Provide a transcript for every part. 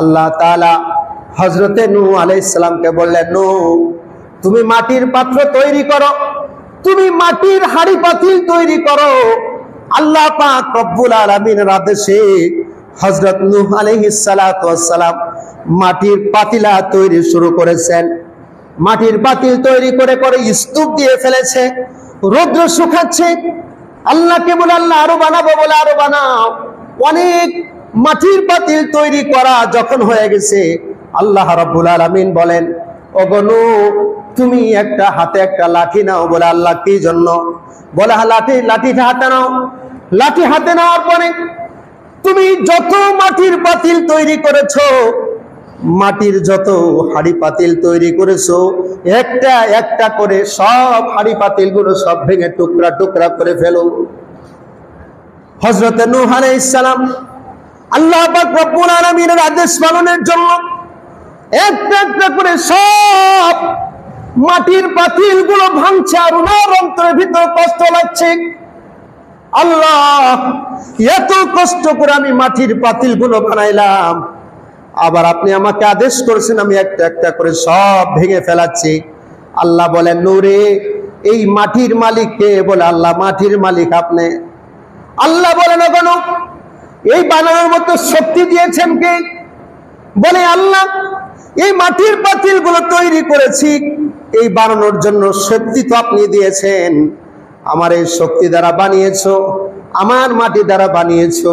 আল্লাহ তাআলা হজরতে নূ আলাইসালামকে বললেন নু তুমি মাটির পাত্র তৈরি করো। তুমি মাটির হাড়ি পাতিল তৈরি করো। আল্লাহ পাক আলামিনের আদেশে হযরত নূহ ওয়াসসালাম মাটির পাতিলা তৈরি শুরু করেছেন। মাটির পাতিল তৈরি করে করে স্তূপ দিয়ে ফেলেছে, রৌদ্র শুকাচ্ছে। আল্লাহকে বলে, আল্লাহ আরও বানাবো বলে আরও বানাও। অনেক মাটির পাতিল তৈরি করা যখন হয়ে গেছে আল্লাহ রাব্বুল আলামিন বলেন ওগনু তুমি একটা হাতে একটা লাঠি নাও বলে আল্লাহ কি জন্য? বলে হ্যাঁ, লাঠি লাঠিটা হাতে নাও। লাঠি হাতে নেওয়ার পরে তুমি যত মাটির পাতিল তৈরি করেছ মাটির যত হাড়ি পাতিল তৈরি করেছ একটা একটা করে সব হাড়ি পাতিলগুলো সব ভেঙে টুকরা টুকরা করে ফেলো। হজরত নূহ আলাইহিস সালাম আল্লাহ রব্বুল আলামিনের আদেশ পালনের জন্য একটা একটা করে সব মাটির পাতিলগুলো ভাঙছে আর ওনার অন্তরের ভিতর কষ্ট লাগছে। আল্লাহ, এত কষ্ট করে আমি মাটির পাতিলগুলো বানাইলাম। আবার আপনি আমাকে আদেশ করেছেন, আমি একটা একটা করে সব ভেঙে ফেলাচ্ছি। আল্লাহ বলেন নূরে, এই মাটির মালিক কে? বলে, আল্লাহ, মাটির মালিক আপনি। আল্লাহ বলেন কেন? এই বানানোর মতো শক্তি দিয়েছেন কে? বলে আল্লাহ, এই মাটির পাতিলগুলো তৈরি করেছি। এই বানানোর জন্য শক্তি তো আপনি দিয়েছেন। আমার এই শক্তি দ্বারা বানিয়েছ, আমার মাটি দ্বারা বানিয়েছো।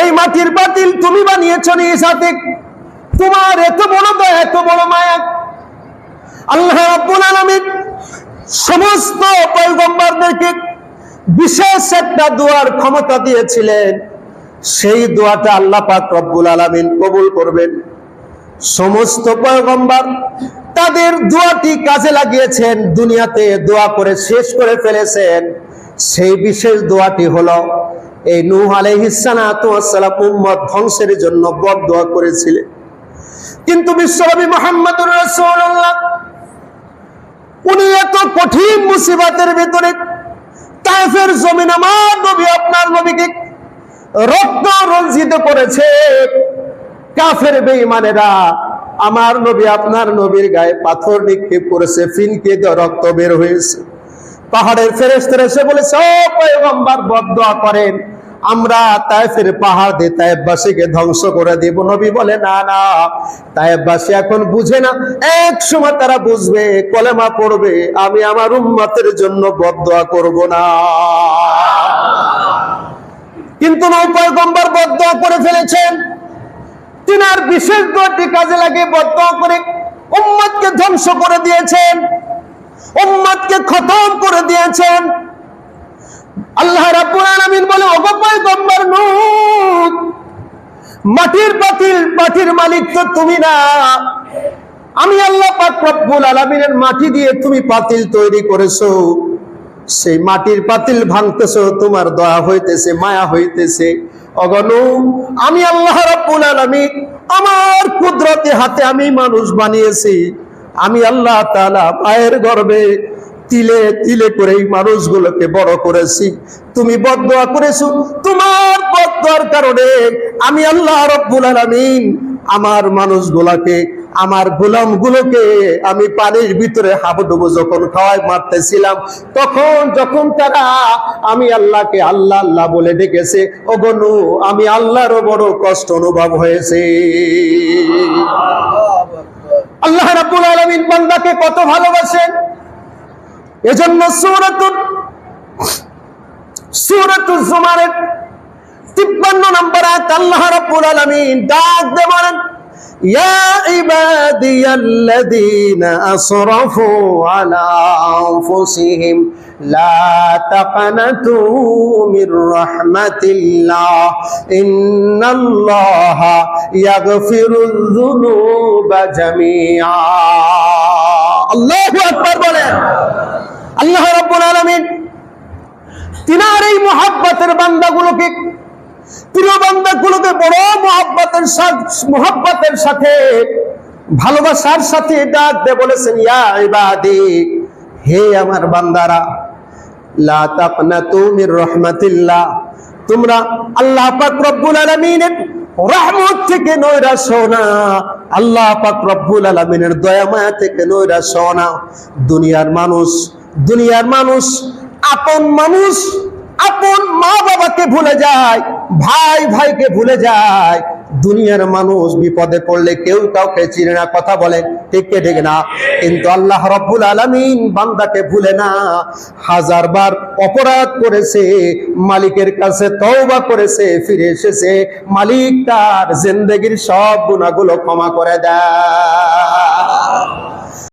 এই মাটির বাতিল তুমি বানিয়েছ নিজ হাতে। তোমার এত বড় দয়া, এত বড় মায়া। আল্লাহ রাব্বুল আলামিন সমস্ত পয়গম্বরদেরকে বিশেষ একটা দোয়ার ক্ষমতা দিয়েছিলেন। সেই দোয়াটা আল্লাহ পাক রব্বুল আলামিন কবুল করবেন। সমস্ত পয়গম্বর তাদের দোয়াটি কাজে লাগিয়েছেন, দুনিয়াতে দোয়া করে শেষ করে ফেলেছেন। সেই বিশেষ দোয়াটি হলো এই নূহ আলাইহিসসালাম উম্মত ধ্বংসের জন্য বদ দোয়া করেছিলেন। কিন্তু বিশ্বনবী মুহাম্মদুর রাসূলুল্লাহ, উনি এত কঠিন মুসিবতের ভিতরে তায়েফের জমিন আমার নবী, আপনার নবীকে রক্ত রঞ্জিত করেছে। কাফের বেঈমানেরা আমার নবী, আপনার নবীর গায়ে পাথর নিক্ষেপ করেছে ফিনকে রক্ত বের হয়েছে। পাহাড়ের ফেরেস্তারা এসে বলেছে, ও পয়গম্বর বদদোয়া করেন। আমরা তায়েফের পাহাড় দিয়ে তায়েববাসীকে ধ্বংস করে দিব। নবী বলে, না না তায়েববাসী এখন বুঝে না। এক সময় তারা বুঝবে, কলেমা পড়বে, আমি আমার উম্মতের জন্য বদদোয়া করব না। কিন্তু নৌ পয়গম্বর বদদোয়া করে ফেলেছেন। তিনার বিশেষ দোয়াটি কাজে লাগিয়ে বদদোয়া করে উম্মতকে ধ্বংস করে দিয়েছেন, উম্মতকে খতম করে দিয়েছেন। আল্লাহ রাব্বুল বলে, ওগো পয়গম্বর মাটির পাতিল, মাটির মালিক তো তুমি না। আমি আল্লাহ পাক রব্বুল আলামিনের মাটি দিয়ে তুমি পাতিল তৈরি করেছ। সেই মাটির পাতিল ভাঙতেছো, তোমার দয়া হইতেছে, মায়া হইতেছে। অগনু আমি আল্লাহ রাব্বুল আলামিন, আমার কুদরতে হাতে আমি মানুষ বানিয়েছি। আমি আল্লাহ তাআলা পায়ের গর্ভে তিলে তিলে করে এই মানুষগুলোকে বড় করেছি। তুমি বদদোয়া করেছ। তোমার বদদোয়ার কারণে আমি আল্লাহ রব্বুল আলামিন আমার মানুষগুলাকে, আমার গোলাম গুলোকে আমি পানির ভিতরে হাবুডুবু যখন খাওয়াই মারতেছিলাম, তখন যখন তারা আমি আল্লাহকে আল্লাহ আল্লাহ বলে ডেকেছে ওগনু আমি আল্লাহরও বড় কষ্ট অনুভব হয়েছে। আল্লাহ রাব্বুল আলামিন বান্দাকে কত ভালোবাসেন। এজন্য সুরাতুন সুরাতুল জুমারের তিপ্পান্ন নম্বর আয়াত আল্লাহ রাব্বুল আলামিন ডাক দিয়ে বলেন, ইয়া ইবাদিয়াল্লাযীনা আসরাফু আলা আনফুসিহিম, লা তাকানাতু মির রাহমাতিল্লাহ, ইন্নাল্লাহা বলেন। আল্লাহ রাব্বুল আলামিন তিনার এই মহাব্বতের বান্দাগুলোকে প্রিয় বান্দাগুলোকে বড় সাথে, ভালোবাসার সাথে হে আমার বান্দারা তোমরা আল্লাহ রহমত থেকে নৈরাশ হও না, আল্লাহ পাক রব্বুল আলামিনের দয়া মায়া থেকে নৈরাশ না, দুনিয়ার মানুষ দুনিয়ার মানুষ, আপন মানুষ, আপন মা বাবাকে ভুলে যায় ভাই ভাইকে ভুলে যায়। দুনিয়ার মানুষ বিপদে পড়লে কেউ কাউকে চিনে না, কথা বলে ঠিক ঠিক না। কিন্তু আল্লাহ রব্বুল আলামিন বান্দাকে ভুলে না। হাজার বার অপরাধ করেছে, মালিকের কাছে তওবা করেছে, ফিরে এসেছে। মালিক তার জিন্দেগির সব গুণাগুলো ক্ষমা করে দেয়।